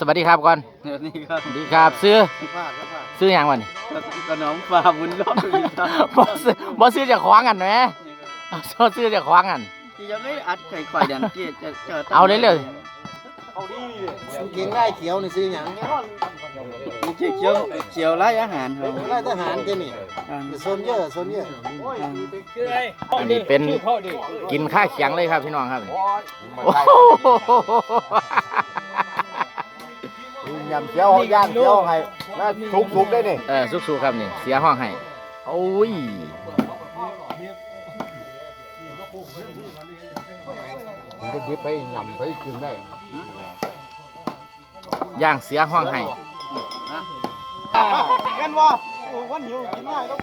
สวัสดีครับก่อนนี่ครับสวัสดีครับซื้อผ้าครับผ้าซื้อหยังวะนี่ขนมปลาบุญรอดอีกครับบ่ซื้อบ่ซื้อจะคว้างกันไหมเอาซื้อจะคว้างกันที่ยังไม่อัดไข่ข่อยเดันที่จะจะเอาเลยเลยเก่งไล่เขียวนี่ซื้อหยังนี่เขียวเขียวไล่อาหารครับไล่ทหารเจนี่อ่าโซนเยอะโซนเยอะอันนี้เป็นกินข้าเคียงเลยครับพี่น้องครับโอ้โห ยำเขียวย่างเขียวให้มาทุกทุกได้นี่เออสุกๆครับนี่ เสียห้องให้โอ้ยมันก็ดิบไปยำไปกินได้ย่างเสียห้องให้กันว่าวันหิวกินง่ายต้อง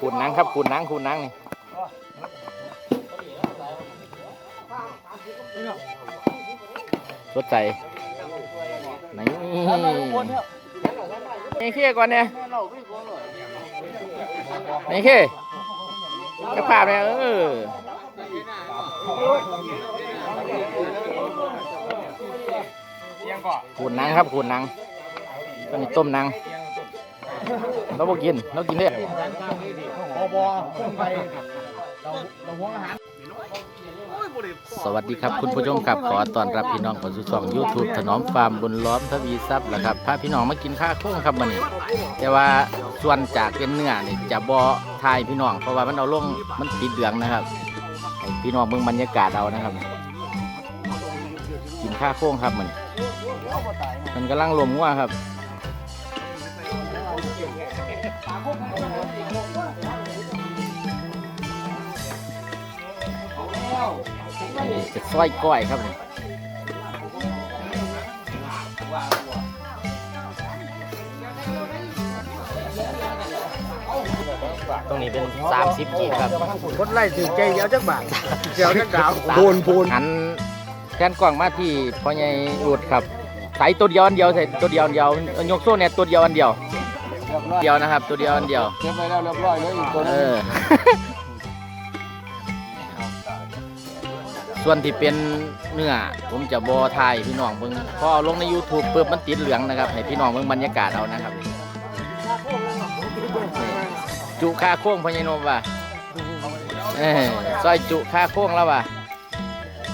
ขูดหนังครับขูดหนังขูดหนังนี่สดใจ นี่เขี้ก่อนเนี่ยนี่เขี้จะภาพเนี่ยเออขูดนังครับขูดนังตอนนี้ต้มนังเราบอกกินเรากินได้ สวัสดีครับคุณผู้ชมครับขอต้อนรับพี่น้องเข้สู่ช่อง YouTube ถนอมฟาร์มบุญล้อมทวีทรัพย์แหละครับพาพี่น้องมากินข้าวโค้งครับวันนี้ แต่ว่าส่วนจากเป็นเนื้อนี่จะบ่ทายพี่น้องเพราะว่ามันเอาลงมันติดเหลืองนะครับให้พี่น้องเบิ่งบรรยากาศเอานะครับ กินข้าวโค้งครับมันมันกำลังลมงัวครับ นี่จะซอยก้อยครับนี่ตรงนี้เป็น 30กีบครับคนไล่ถึงใจเดียวจักบาทเดียวจักดาวโพนโพนหันแทนกล้องมาที่พ่อใหญ่อุดครับใส่ตัวเดียวอันเดียวใส่ตัวเดียวอันเดียวยกโซ่เนี่ยตัวเดียวอันเดียว เดียวนะครับ ตัวเดียวอันเดียวเก็บไว้แล้วเรียบร้อยแล้วอีกคนเส่วนที่เป็นเนื้อผมจะบอทายพี่น้องเบิ่งพอเอาลงใน YouTube ปุ๊บมันติดเหลืองนะครับ ให้พี่น้องเบิ่งบรรยากาศเอานะครับ จุค่าโค้งพญานมว่ะเออซอยจุค่าโค้งแล้วว่ะ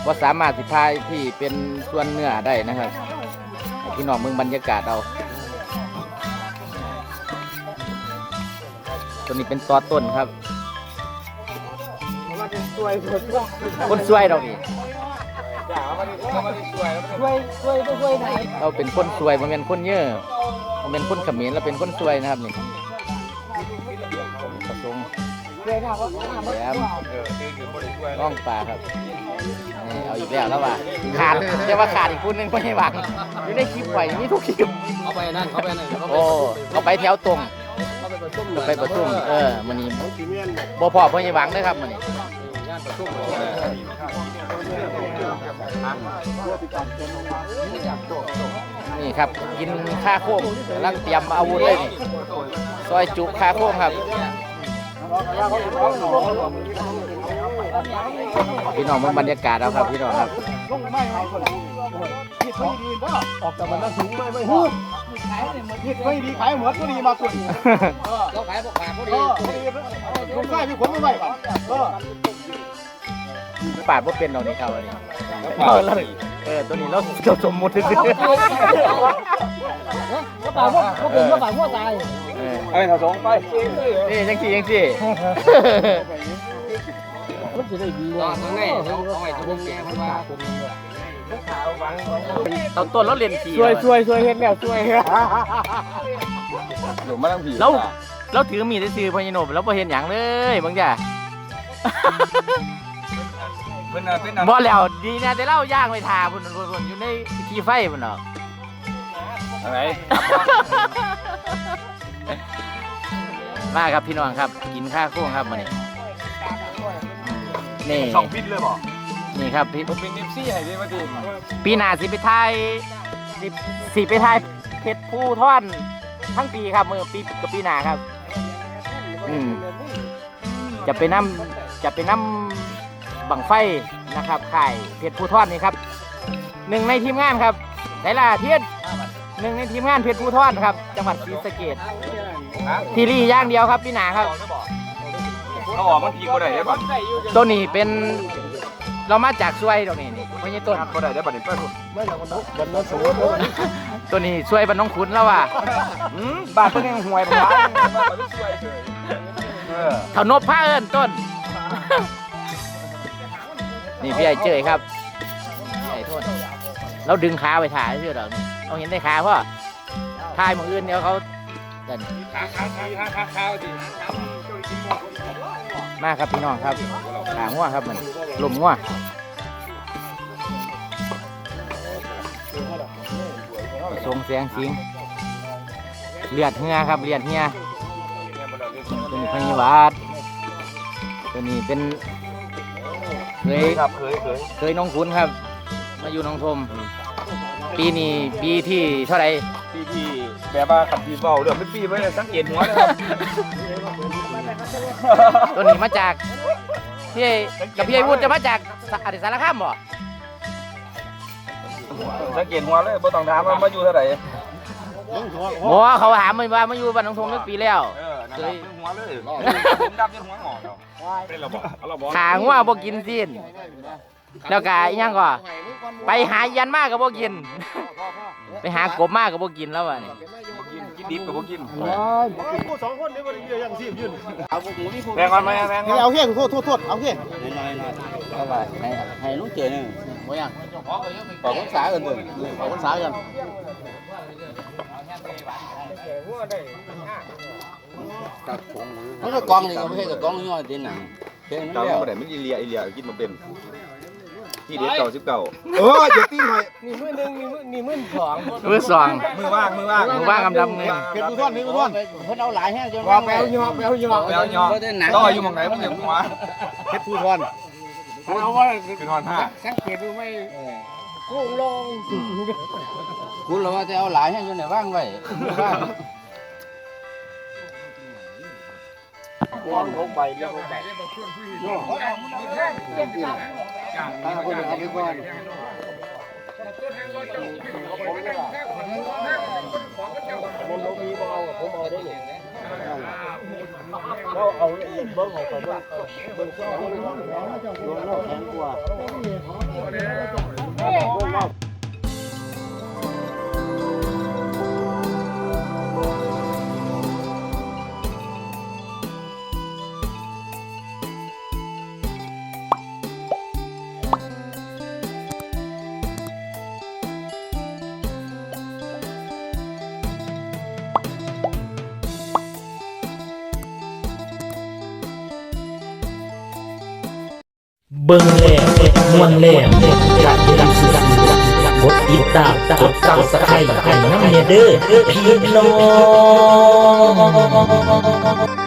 ว่าสามารถสิทายที่เป็นส่วนเนื้อได้นะครับให้พี่น้องเบิ่งบรรยากาศเอาตัวนี้เป็นตอต้นครับ คนสวยเรานี่เราเป็นคนสวยมันเป็นคนเยอะมันเป็นคนเขมิ้นเราเป็นคนสวยนะครับนี่ประสงค์แหลมร่องปลาครับนี่เอาอีกแล้วแล้วว่ะขาดแต่ว่าขาดอีกคนหนึงไม่ให้หวังอยู่ในคลิปไว้มีทุกคลิปเอาไปนั่นเขาไปนั่นโอ้เขาไปแถวตรงเขาไปประชุมเออมันนี่บ่พอพ่อใหญ่หวังเด้อครับมันนี่ นี่ครับกินข้าโค้งกำลังเตรียมอาวุธเลยนี่ซอยจุข้าโค้งครับพี่น้องมันบรรยากาศเอาครับพี่น้องครับออกจากมันน่าสูงไม่ไม่หูผิดไม่ดีขายหมดก็ดีมากกว่าเราขายพวกขาพวกเออคนใต้มีคนไม่ไหวป่ะเออ ปาดว่าเป็นเรานี่ครับอันนี้เออตัวนี้เราเราสมมุติซื้อก็ป่าพวกก็เป็นก็ป่าพวกตายเออไอ้ถ้าสองไปนี่ยังสี่ยังสี่มันจะได้ดีตอนข้างในเขาเอาไว้ตัวแก่เพราะว่าตอนต้นเราเรียนขี่ช่วยช่วยช่วยเห็นแล้วช่วยหนูมาตั้งผีเราเราถือมีดได้ซื้อพญานมเราบ่เห็นหยังเลยบางอย่าง เป็นเป็นบ่แล้วดีนะแต่เราย่างไปทาพุ่นพุ่นพุ่นอยู่ในขี้ไฟพุ่นเนาะอะไรมาครับพี่น้องครับ กินข้าวโค้งครับมานี่นี่สองพิษเลยบ่นี่ครับพี่ผมเป็นเอฟซีให้ดีมาดีปีหน้าสิไปถ่ายสิสิไปถ่ายเพชรผู้ท่อนทั้งปีครับมือปีกับปีหน้าครับ อืมจะไปนํจะไปนํ บังไฟนะครับข่ายเพชรผู้ท่อนนี่ครับหนึ่งในทีมงานครับไหนล่ะเทียนหนึ่งในทีมงานเพชรภูทรครับ จังหวัดศรีสะเกษทีรีอย่างเดียวครับพี่หนาครับเขาออกมันทีก็ได้ได้บัตรตัวนี้เป็นเรามาจากซวยตรงนี้นี่ไม่ใช่ต้นก็ได้ได้บัตรนี่เพื่อนไม่หลังมันมันน่าสูงตัวนี้ซวยบ้านน้องขุนแล้วว่ะอืมบาทเพิ่นยังห่วยผมว่าเออเถานบผ้าเอิญต้น นี่พี่ไอ้เจยครับพี่ไอ้โทษเราดึงขาไปถ่ายเชื่อเรานี่เอาเห็นได้ขาพ่อถ่ายมืออื่นเดี๋ยวเขาเดินขาขาขาขาขาดิมาครับพี่น้องครับขาง่วครับมันลมง่วทรงเสียงสิงเลือดเฮียครับเลือดเฮียตัวนี้พญวัดตัวนี้เป็น เคยครับเคยเคยเคยน้องคุณครับ มาอยู่หน้องทมปีนี้ปีที่เท่าไหร่พี่พี่แบบว่าขัดพี่เบาเรื่องไม่ปีไม่ได้สังเกตหัวเลยครับตัวนี้มาจากพี่ไอ้กับพี่ไอ้วุฒิจะมาจากสอดิสารคามบ่สังเกตหัวเลยบ่ต้องถามว่ามาอยู่เท่าไหร่หมอเขาถามมาว่ามาอยู่บ้านหน้องทมตั้งปีแล้ว เอ อนั่นแหละหัวเลยผมดำจนหัวงอกแล้วเป็นระบบระบบขางัวบ่กินสิ้นแล้วก็อีหยังก็ไปหายันมากก็บ่กิน ไปหากบมากก็บ่กินแล้วว่ะนี่กินกินดิบกับบ่กินกูสองคนนี่มันยังซีบยืนเอาพวกหมูมีพวกแพงก่อนไหมแพงก่อนเอาเฮี้ยโทษโทษโทษเอาเฮี้ยน้อยๆน้อยเอาไปให้ให้ลุงเจนี่บ่ยังขอคนสากันเด้อขอคนสากัน มันก็กองนี่ก็ไม่ใช่กับกองย่อยดินน่ะเพิ่นเก่าแล้วบ่ได้มันอีเลียอีเลียกินมาเป็นที่เด็ดเก่าสิบเก่าเอออย่าตีหน่อยมีมือหนึ่งมีมือมีมือสองมือสอง มือว่างมือว่างมือว่างกำดำเงินเพชรกูท่อนนี่กูท่อนเพิ่นเอาหลายแห้งจนว่าไปเอายอไปเอายอแปลวยอต้ออยู่หมองไหนมึงอย่างหัวเพชรกูท่อนเอาว่าเป็นหอนผ้าสังเกตดูไม่โค้งลงกูเราว่าจะเอาหลายแห้งจนไหนว่างไว้ว่าง วางลงไปเรียกลงไปย่อเอาคนเอาไปก่อนมันลงมีบ่เอาผมเอาได้เลยเราเอาเบิ้งออกไปเบิ้งเบิ้งเอาเบิ้งลงนอกแข็งกว่า เบิ้งแล้วม่วนแล้วอยากได้สื่อกดติดตามกดซับสไครต์ให้น้ำเนเด้อพี่น้อง